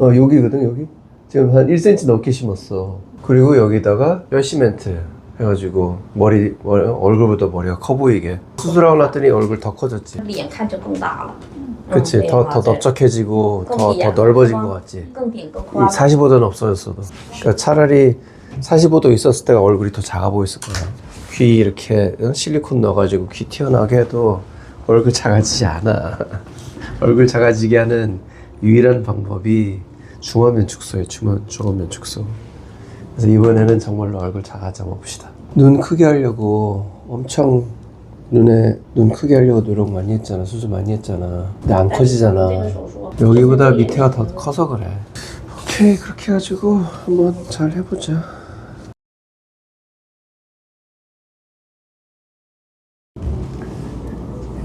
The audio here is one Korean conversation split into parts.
어 여기거든 여기 지금 한 1cm 넘게 심었어 그리고 여기다가 뼈시멘트 해가지고 머리, 머리 얼굴보다 머리가 커 보이게 수술하고 났더니 얼굴 더 커졌지 脸看着更大了， 그치 嗯 더, 더 对 넓적해지고 더, 더 꽁비야. 넓어진 것 같지 更扁更 이 宽了。 45도는 없어졌어도 그러니까 차라리 45도 있었을 때가 얼굴이 더 작아 보였을 거야 귀 이렇게 어? 실리콘 넣어가지고 귀 튀어나오게 해도 얼굴 작아지지 않아 얼굴 작아지게 하는 유일한 방법이 중화면축소에 중화, 중화면축소. 그래서 이번에는 정말로 얼굴 작아져 봅시다. 눈 크게 하려고 엄청 눈에 눈 크게 하려고 노력 많이 했잖아. 수술 많이 했잖아. 근데 안 커지잖아. 여기보다 밑에가 더 커서 그래. 오케이. 그렇게 해가지고 한번 잘 해보자.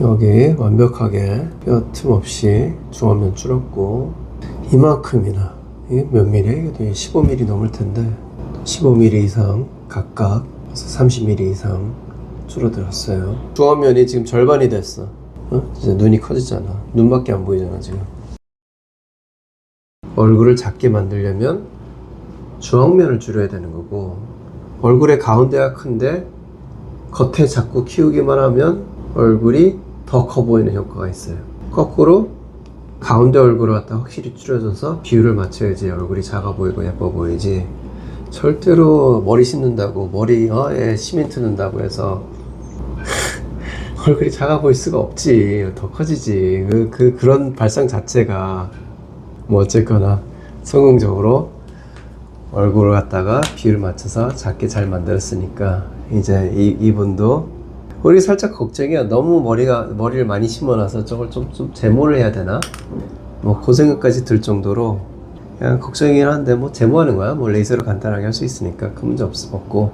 여기 완벽하게 뼈 틈 없이 중화면 줄었고 이만큼이나 이게 몇? 이게 15mm 넘을 텐데 15mm 이상 각각 그래서 30mm 이상 줄어들었어요. 중화면이 지금 절반이 됐어. 어? 이제 눈이 커지잖아. 눈밖에 안 보이잖아 지금. 얼굴을 작게 만들려면 중앙면을 줄여야 되는 거고 얼굴의 가운데가 큰데 겉에 자꾸 키우기만 하면 얼굴이 더 커 보이는 효과가 있어요. 거꾸로 가운데 얼굴을 갖다 확실히 줄여줘서 비율을 맞춰야지 얼굴이 작아 보이고 예뻐 보이지. 절대로 머리 씻는다고 머리 어에 시멘트 넣는다고 해서 얼굴이 작아 보일 수가 없지. 더 커지지. 그, 그 그런 발상 자체가 뭐 어쨌거나 성공적으로 얼굴을 갖다가 비율 맞춰서 작게 잘 만들었으니까 이제 이, 이분도 우리 살짝 걱정이야. 너무 머리가 머리를 많이 심어놔서 저걸 좀, 좀 제모를 해야 되나? 뭐 그 생각까지 들 정도로 그냥 걱정이긴 한데 뭐 제모하는 거야. 뭐 레이저로 간단하게 할 수 있으니까 큰 문제 없, 없고